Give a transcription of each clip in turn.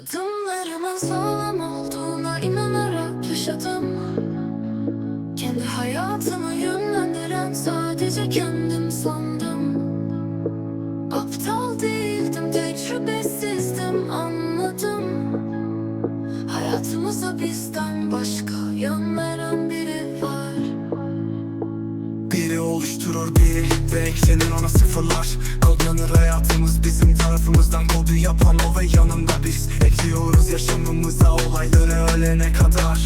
Adımlarımın sağlam olduğuna inanarak yaşadım. Kendi hayatımı yönlendiren sadece kendim sandım. Aptal değildim, tecrübesizdim anladım. Hayatımıza bizden başka yön veren biri var. Biri oluşturur biri ve eksenin ona sıfırlar. Kodlanır hayatımız bizim tarafımızdan kodu yapan o ve yanında biz yaşamımıza olayları ölene kadar.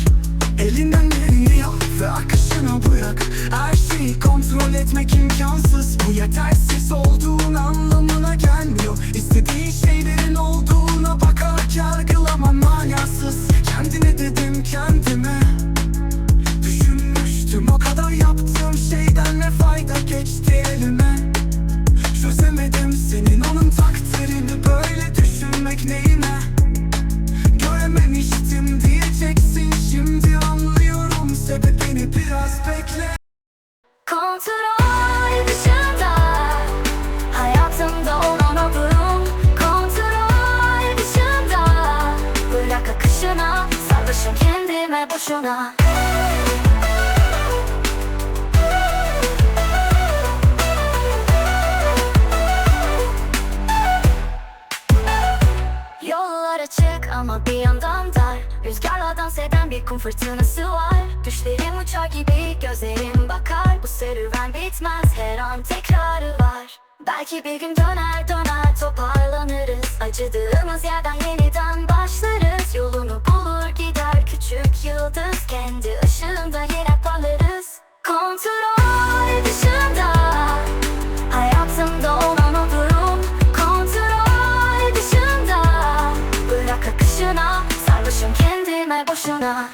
Elinden geleni yap ve akışına bırak. Her şeyi kontrol etmek imkansız. Bu yetersiz olduğun anlamına gelmiyor. İstediğin şeylerin olduğuna bakarak yargılaman manasız. Kendine dedim kendime. Düşünmüştüm o kadar yaptığım şeyden ne fayda geçti elime? Çözemedim senin onun takdirini böyle düşünmek neyine Diyeceksin şimdi anlıyorum sebebini biraz bekle. Kontrol dışında Hayatımda olan o durum Kontrol dışında Bırak akışına Sarhoşum kendime boşuna. Yollar açık ama bir yandan dar Rüzgarla dans eden bir kum fırtınası var. Düşlerim uçar gibi gözlerim bakar. Bu serüven bitmez her an tekrarı var. Belki bir gün döner döner toparlanırız. Acıdığımız yerden yeniden başlarız. Yolunu bulur gider küçük yıldız Kendi boşuna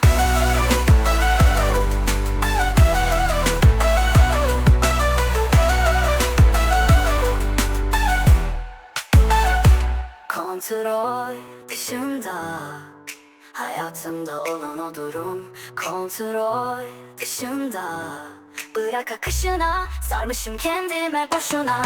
Kontrol dışında Hayatımda olan o durum Kontrol dışında Bırak akışına Sarmışım kendime boşuna